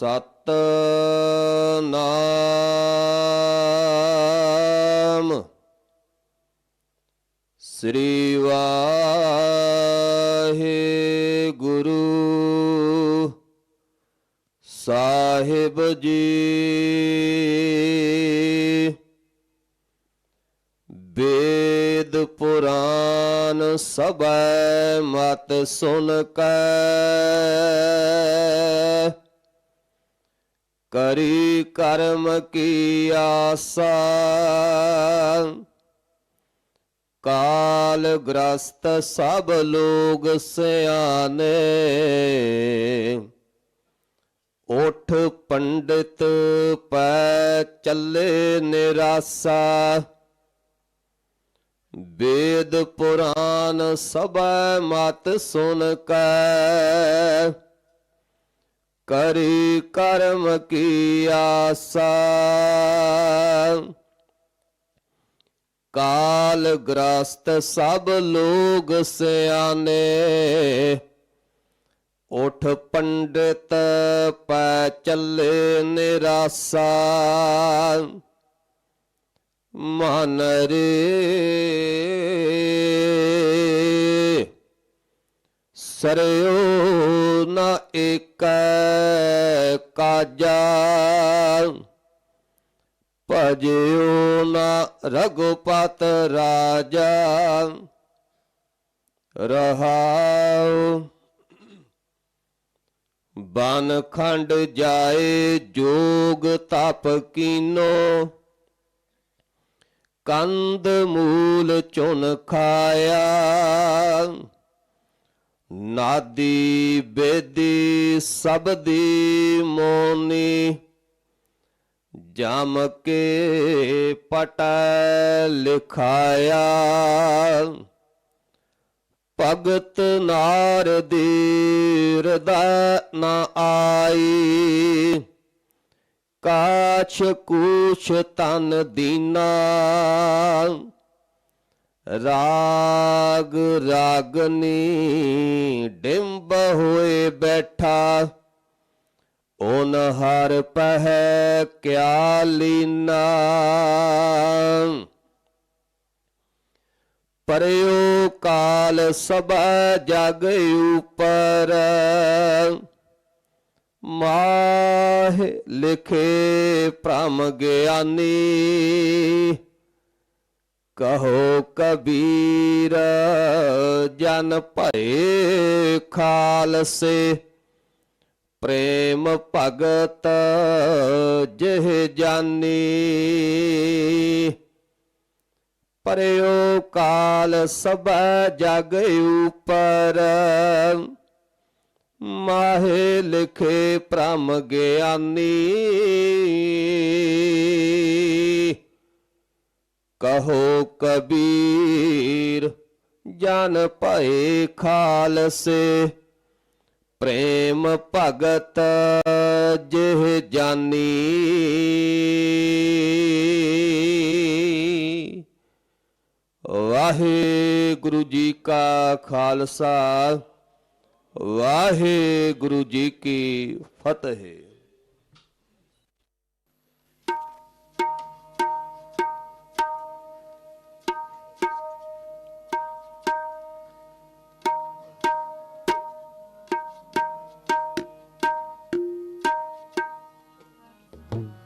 ਸਤ ਨਾਮ ਸ੍ਰੀ ਵਾਹਿਗੁਰੂ ਸਾਹਿਬ ਜੀ। ਵੇਦ ਪੁਰਾਨ ਸਬੈ ਮਤ ਸੁਨ ਕੈ। ਕਰੀ ਕਰਮ ਕੀ ਆਸਾ। ਕਾਲ ਗ੍ਰਸਤ ਸਭ ਲੋਗ ਸਿਆਨੇ ਉਠ ਪੰਡਿਤ ਪੈ ਚੱਲੇ ਨਿਰਾਸਾ। ਵੇਦ ਪੁਰਾਨ ਸਭੈ ਮਤ ਸੁਨ ਕੈ। ਕਰੀ ਕਰਮ ਕੀ ਆਸਾ? ਕਾਲ ਗ੍ਰਸਤ ਸਭ ਲੋਗ ਸਿਆਨੇ ਉਠ ਪੰਡਿਤ ਪੈ ਚੱਲੇ ਨਿਰਾਸਾ। ਮਨ ਰੇ ਸਰਿਓ ਨ ਏਕੈ ਕਾਜਾ ਭਜਿਓ ਨ ਰਘੁਪਤ ਰਾਜਾ। ਰਹਾਉ। ਬਨ ਖੰਡ ਜਾਏ ਜੋਗ ਤਪ ਕੀਨੋ। ਕੰਦ ਮੂਲ ਚੁਨ ਖਾਇਆ। ਨਾਦੀ ਬੇਦੀ ਸਭ ਦੀ ਮੋਨੀ, ਜਮ ਕੇ ਪਟ ਲਿਖਾਇਆ। ਭਗਤ ਨਾਰ ਦੀ ਹਿਰਦੈ ਨ ਆਈ, ਕਾਛ ਕੂਛ ਤਨ ਦੀਨਾ। ਰਾਗ ਰਾਗਨੀ ਡਿੰਬ ਹੋਏ ਬੈਠਾ। ਓਨ ਹਰ ਪਹਿ ਕਿਆ ਲੀਨਾ ਪਰਿਓ ਕਾਲ ਸਭ ਜਗ ਉਪਰ। ਮਾਹਿ ਲਿਖੇ ਭ੍ਰਮ ਗਿਆਨੀ। ਕਹੋ ਕਬੀਰ, ਜਨ ਭਏ ਖਾਲਸੇ। ਪ੍ਰੇਮ ਭਗਤ ਜਿਹ ਜਾਨੀ। ਪਰਿਓ ਕਾਲ ਸਭ ਜਗ ਉਪਰ। ਮਾਹੇ ਲਿਖੇ ਪ੍ਰਮ ਗਿਆਨੀ। ਕਹੋ ਕਬੀਰ, ਜਨ ਭਏ ਖਾਲਸੇ, ਪ੍ਰੇਮ ਭਗਤ ਜਿਹ ਜਾਨੀ। ਵਾਹਿਗੁਰੂ ਜੀ ਕਾ ਖਾਲਸਾ, ਵਾਹਿਗੁਰੂ ਜੀ ਕੀ ਫਤਿਹ।